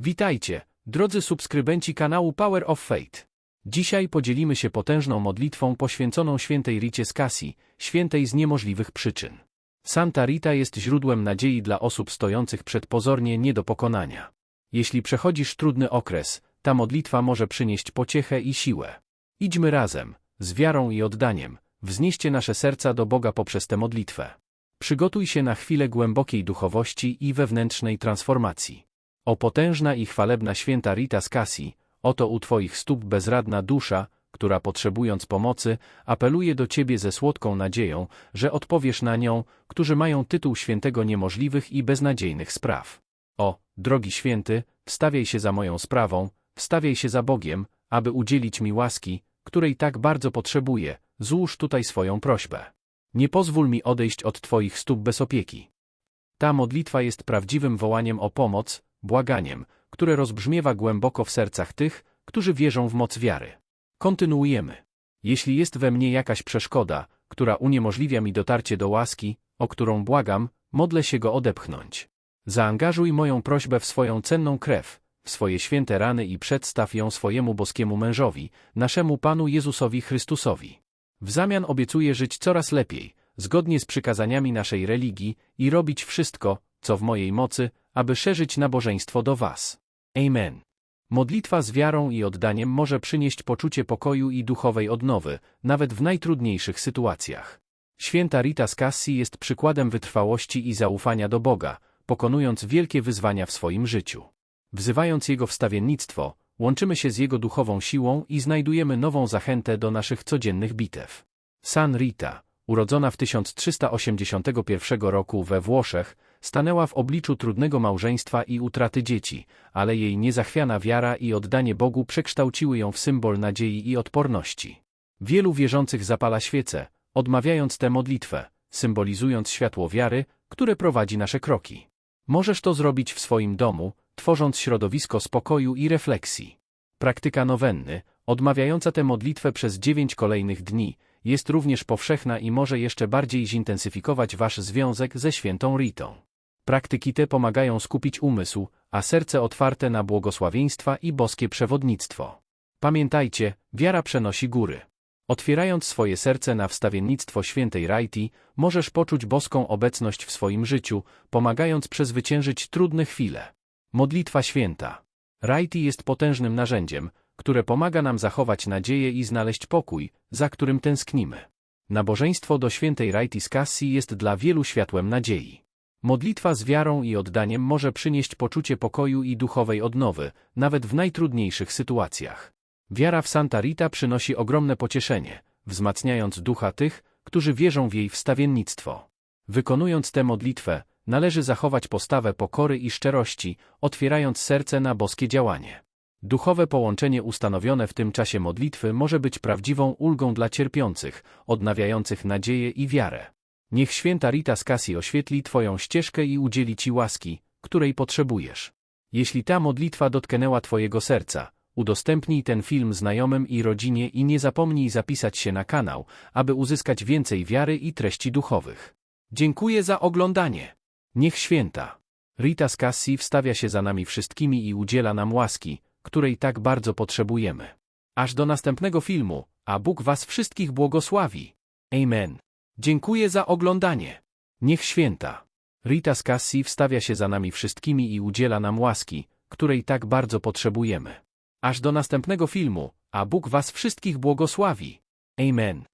Witajcie, drodzy subskrybenci kanału Power of Faith. Dzisiaj podzielimy się potężną modlitwą poświęconą świętej Ricie z Cassi, świętej z niemożliwych przyczyn. Santa Rita jest źródłem nadziei dla osób stojących przed pozornie nie do pokonania. Jeśli przechodzisz trudny okres, ta modlitwa może przynieść pociechę i siłę. Idźmy razem, z wiarą i oddaniem, wznieście nasze serca do Boga poprzez tę modlitwę. Przygotuj się na chwilę głębokiej duchowości i wewnętrznej transformacji. O potężna i chwalebna święta Rita z Cassi, oto u Twoich stóp bezradna dusza, która potrzebując pomocy, apeluje do Ciebie ze słodką nadzieją, że odpowiesz na nią, którzy mają tytuł świętego niemożliwych i beznadziejnych spraw. O, drogi święty, wstawiaj się za moją sprawą, wstawiaj się za Bogiem, aby udzielić mi łaski, której tak bardzo potrzebuję, złóż tutaj swoją prośbę. Nie pozwól mi odejść od Twoich stóp bez opieki. Ta modlitwa jest prawdziwym wołaniem o pomoc, błaganiem, które rozbrzmiewa głęboko w sercach tych, którzy wierzą w moc wiary. Kontynuujemy. Jeśli jest we mnie jakaś przeszkoda, która uniemożliwia mi dotarcie do łaski, o którą błagam, modlę się go odepchnąć. Zaangażuj moją prośbę w swoją cenną krew, w swoje święte rany i przedstaw ją swojemu boskiemu mężowi, naszemu Panu Jezusowi Chrystusowi. W zamian obiecuję żyć coraz lepiej, zgodnie z przykazaniami naszej religii i robić wszystko, co w mojej mocy, aby szerzyć nabożeństwo do Was. Amen. Modlitwa z wiarą i oddaniem może przynieść poczucie pokoju i duchowej odnowy, nawet w najtrudniejszych sytuacjach. Święta Rita z Cassi jest przykładem wytrwałości i zaufania do Boga, pokonując wielkie wyzwania w swoim życiu. Wzywając Jego wstawiennictwo, łączymy się z Jego duchową siłą i znajdujemy nową zachętę do naszych codziennych bitew. San Rita, urodzona w 1381 roku we Włoszech, stanęła w obliczu trudnego małżeństwa i utraty dzieci, ale jej niezachwiana wiara i oddanie Bogu przekształciły ją w symbol nadziei i odporności. Wielu wierzących zapala świece, odmawiając tę modlitwę, symbolizując światło wiary, które prowadzi nasze kroki. Możesz to zrobić w swoim domu, tworząc środowisko spokoju i refleksji. Praktyka nowenny, odmawiająca tę modlitwę przez dziewięć kolejnych dni, jest również powszechna i może jeszcze bardziej zintensyfikować wasz związek ze świętą Ritą. Praktyki te pomagają skupić umysł, a serce otwarte na błogosławieństwa i boskie przewodnictwo. Pamiętajcie, wiara przenosi góry. Otwierając swoje serce na wstawiennictwo świętej Rajti, możesz poczuć boską obecność w swoim życiu, pomagając przezwyciężyć trudne chwile. Modlitwa święta. Rajti jest potężnym narzędziem, które pomaga nam zachować nadzieję i znaleźć pokój, za którym tęsknimy. Nabożeństwo do świętej Rajti z Cassi jest dla wielu światłem nadziei. Modlitwa z wiarą i oddaniem może przynieść poczucie pokoju i duchowej odnowy, nawet w najtrudniejszych sytuacjach. Wiara w Santa Rita przynosi ogromne pocieszenie, wzmacniając ducha tych, którzy wierzą w jej wstawiennictwo. Wykonując tę modlitwę, należy zachować postawę pokory i szczerości, otwierając serce na boskie działanie. Duchowe połączenie ustanowione w tym czasie modlitwy może być prawdziwą ulgą dla cierpiących, odnawiających nadzieję i wiarę. Niech święta Rita z Cassi oświetli Twoją ścieżkę i udzieli Ci łaski, której potrzebujesz. Jeśli ta modlitwa dotknęła Twojego serca, udostępnij ten film znajomym i rodzinie i nie zapomnij zapisać się na kanał, aby uzyskać więcej wiary i treści duchowych. Dziękuję za oglądanie. Niech święta Rita z Cassi wstawia się za nami wszystkimi i udziela nam łaski, której tak bardzo potrzebujemy. Aż do następnego filmu, a Bóg Was wszystkich błogosławi. Amen. Dziękuję za oglądanie. Niech święta. Rita z wstawia się za nami wszystkimi i udziela nam łaski, której tak bardzo potrzebujemy. Aż do następnego filmu, a Bóg Was wszystkich błogosławi. Amen.